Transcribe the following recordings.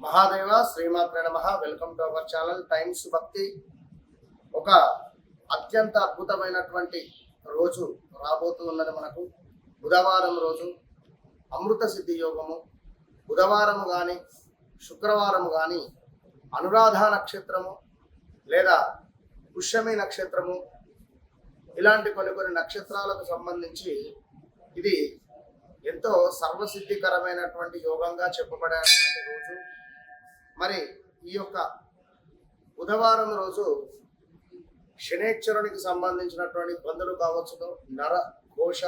మహాదేవ శ్రీమాత్ర నమ. Welcome to our channel times Bhakti ఒక అత్యంత అద్భుతమైనటువంటి రోజు రాబోతుందని మనకు. బుధవారం రోజు అమృత సిద్ధి యోగము. బుధవారం కానీ శుక్రవారం కానీ అనురాధ నక్షత్రము లేదా పుష్యమి నక్షత్రము ఇలాంటి కొన్ని కొన్ని నక్షత్రాలకు సంబంధించి ఇది ఎంతో సర్వసిద్ధికరమైనటువంటి యోగంగా చెప్పబడేటువంటి రోజు. మరి ఈ యొక్క బుధవారం రోజు శనేశ్వరునికి సంబంధించినటువంటి ఇబ్బందులు కావచ్చు నర ఘోష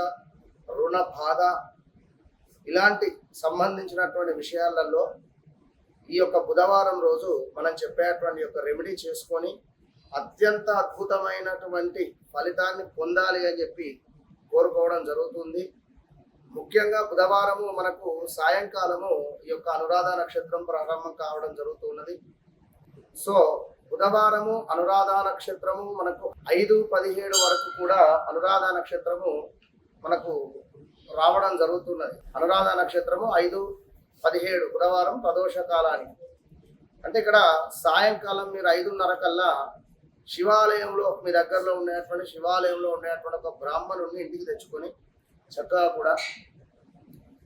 రుణ బాధ ఇలాంటి సంబంధించినటువంటి విషయాలలో ఈ యొక్క బుధవారం రోజు మనం చెప్పేటువంటి యొక్క రెమెడీ చేసుకొని అత్యంత అద్భుతమైనటువంటి ఫలితాన్ని పొందాలి అని చెప్పి కోరుకోవడం జరుగుతుంది. ముఖ్యంగా బుధవారము మనకు సాయంకాలము ఈ యొక్క అనురాధ నక్షత్రం ప్రారంభం కావడం జరుగుతున్నది సో బుధవారము అనురాధ నక్షత్రము మనకు ఐదు పదిహేడు వరకు కూడా అనురాధ నక్షత్రము మనకు రావడం జరుగుతున్నది అనురాధ నక్షత్రము ఐదు పదిహేడు బుధవారం ప్రదోష కాలానికి. అంటే ఇక్కడ సాయంకాలం మీరు ఐదున్నర కల్లా శివాలయంలో మీ దగ్గరలో ఉండేటువంటి శివాలయంలో ఉండేటువంటి ఒక బ్రాహ్మణుడిని ఇంటికి తెచ్చుకొని చక్కగా కూడా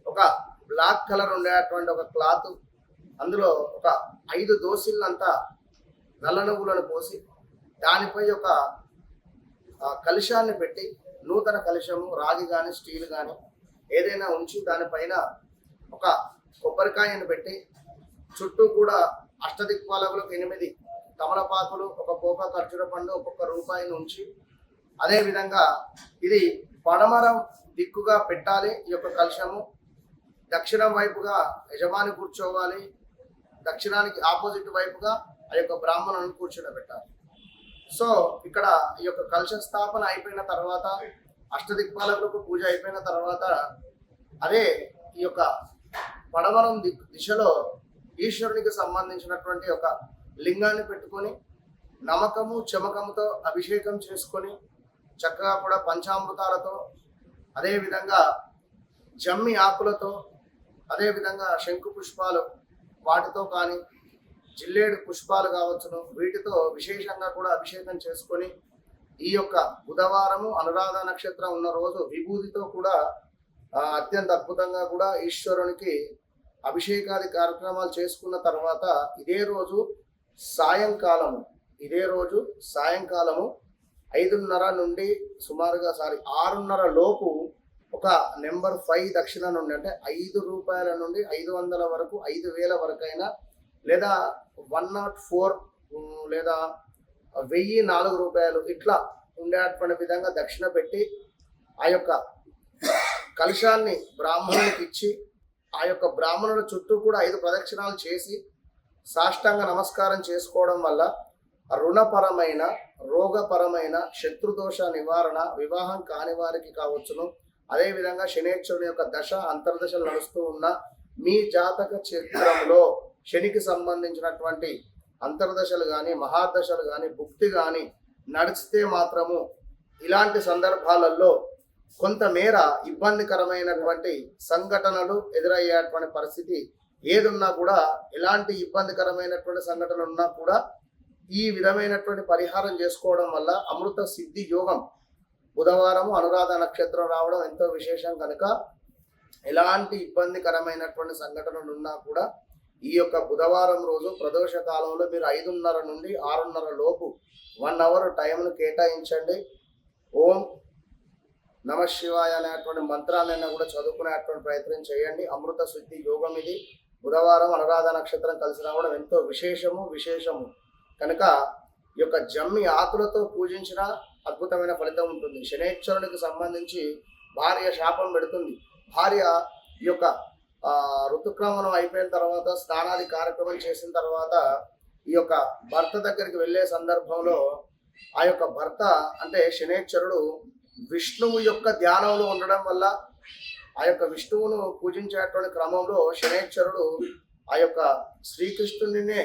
ఒక బ్లాక్ కలర్ ఉండేటువంటి ఒక క్లాత్ అందులో ఒక ఐదు దోసిళ్ళంతా నల్ల నువ్వులను పోసి దానిపై ఒక కలుషాన్ని పెట్టి నూతన కలుషము రాగి కానీ స్టీల్ కానీ ఏదైనా ఉంచి దానిపైన ఒక కొబ్బరికాయను పెట్టి చుట్టూ కూడా అష్టదిక్పాలకులకు ఎనిమిది తమలపాకులు ఒక పోక ఖర్జూర పండు ఒక్కొక్క రూపాయిని ఉంచి అదే విధంగా ఇది పడమర దిక్కుగా పెట్టాలి. ఈ యొక్క కలశము దక్షిణం వైపుగా యజమాని కూర్చోవాలి. దక్షిణానికి ఆపోజిట్ వైపుగా ఆ యొక్క బ్రాహ్మణుని కూర్చోబెట్టాలి. సో ఇక్కడ ఈ యొక్క కలశ స్థాపన అయిపోయిన తర్వాత అష్టదిక్పాలకులకు పూజ అయిపోయిన తర్వాత అదే ఈ యొక్క పడమరం దిక్ దిశలో ఈశ్వరునికి సంబంధించినటువంటి ఒక లింగాన్ని పెట్టుకొని నమ్మకము చమకముతో అభిషేకం చేసుకొని చక్కగా కూడా పంచామృతాలతో అదేవిధంగా జమ్మి ఆకులతో అదేవిధంగా శంకు పుష్పాలు వాటితో కానీ జిల్లేడు పుష్పాలు కావచ్చును. వీటితో విశేషంగా కూడా అభిషేకం చేసుకొని ఈ యొక్క బుధవారము అనురాధ నక్షత్రం ఉన్న రోజు విభూతితో కూడా అత్యంత అద్భుతంగా కూడా ఈశ్వరునికి అభిషేకాది కార్యక్రమాలు చేసుకున్న తర్వాత ఇదే రోజు సాయంకాలము. ఇదే రోజు సాయంకాలము ఐదున్నర నుండి సుమారుగా సారీ ఆరున్నర లోపు ఒక నెంబర్ ఫైవ్ దక్షిణ నుండి అంటే ఐదు రూపాయల నుండి ఐదు వందల వరకు ఐదు వేల వరకైనా లేదా వన్ నాట్ ఫోర్ లేదా వెయ్యి నాలుగు రూపాయలు ఇట్లా ఉండేటువంటి విధంగా దక్షిణ పెట్టి ఆ యొక్క కలుషాన్ని బ్రాహ్మణునికి ఇచ్చి ఆ యొక్క బ్రాహ్మణుల చుట్టూ కూడా ఐదు ప్రదక్షిణాలు చేసి సాష్టాంగ నమస్కారం చేసుకోవడం వల్ల రుణపరమైన రోగపరమైన శత్రుదోష నివారణ వివాహం కాని వారికి కావచ్చును. అదేవిధంగా శనేశ్వరుని యొక్క దశ అంతర్దశలు నడుస్తూ ఉన్న మీ జాతక చిత్రంలో శనికి సంబంధించినటువంటి అంతర్దశలు కానీ మహాదశలు కానీ భుక్తి కానీ నడిస్తే మాత్రము ఇలాంటి సందర్భాలలో కొంతమేర ఇబ్బందికరమైనటువంటి సంఘటనలు ఎదురయ్యేటువంటి పరిస్థితి ఏదున్నా కూడా ఎలాంటి ఇబ్బందికరమైనటువంటి సంఘటనలు ఉన్నా కూడా ఈ విధమైనటువంటి పరిహారం చేసుకోవడం వల్ల అమృత సిద్ధి యోగం బుధవారం అనురాధ నక్షత్రం రావడం ఎంతో విశేషం కనుక ఎలాంటి ఇబ్బందికరమైనటువంటి సంఘటనలు ఉన్నా కూడా ఈ యొక్క బుధవారం రోజు ప్రదోష కాలంలో మీరు ఐదున్నర నుండి ఆరున్నర లోపు వన్ అవర్ టైంను కేటాయించండి. ఓం నమ శివాయ అనేటువంటి మంత్రాలైనా కూడా చదువుకునేటువంటి ప్రయత్నం చేయండి. అమృత శుద్ధి యోగం ఇది. బుధవారం అనురాధ నక్షత్రం కలిసి రావడం ఎంతో విశేషము విశేషము. కనుక ఈ యొక్క జమ్మి ఆకులతో పూజించిన అద్భుతమైన ఫలితం ఉంటుంది. శనేశ్వరునికి సంబంధించి భార్య శాపం పెడుతుంది. భార్య ఈ యొక్క ఋతుక్రమణం అయిపోయిన తర్వాత స్నానాది కార్యక్రమం చేసిన తర్వాత ఈ యొక్క భర్త దగ్గరికి వెళ్ళే సందర్భంలో ఆ యొక్క భర్త అంటే శనేశ్వరుడు విష్ణువు యొక్క ధ్యానంలో ఉండడం వల్ల ఆ యొక్క విష్ణువును పూజించేటువంటి క్రమంలో శనేశ్వరుడు ఆ యొక్క శ్రీకృష్ణుడినే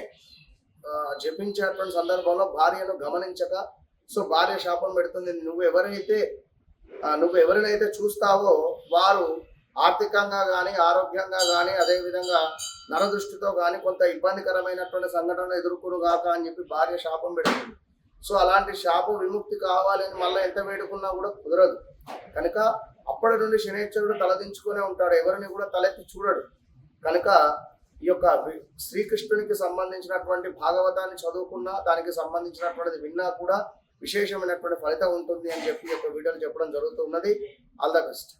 జపించేటువంటి సందర్భంలో భార్యను గమనించక సో భార్య శాపం పెడుతుంది నువ్వు ఎవరైతే నువ్వు ఎవరినైతే చూస్తావో వారు ఆర్థికంగా కానీ ఆరోగ్యంగా కానీ అదేవిధంగా నరదృష్టితో కానీ కొంత ఇబ్బందికరమైనటువంటి సంఘటనలు ఎదుర్కొను గాక అని చెప్పి భార్య శాపం పెడుతుంది. సో అలాంటి శాప విముక్తి కావాలని మళ్ళీ ఎంత వేడుకున్నా కూడా కుదరదు. కనుక అప్పటి నుండి శనేశ్వరుడు తలదించుకునే ఉంటాడు. ఎవరిని కూడా తలెత్తి చూడడు. కనుక ఈ యొక్క శ్రీకృష్ణునికి సంబంధించినటువంటి భాగవతాన్ని చదువుకున్నా దానికి సంబంధించినటువంటిది విన్నా కూడా విశేషమైనటువంటి ఫలితం ఉంటుంది అని చెప్పి ఈ యొక్క వీడియోలు చెప్పడం జరుగుతున్నది. All the best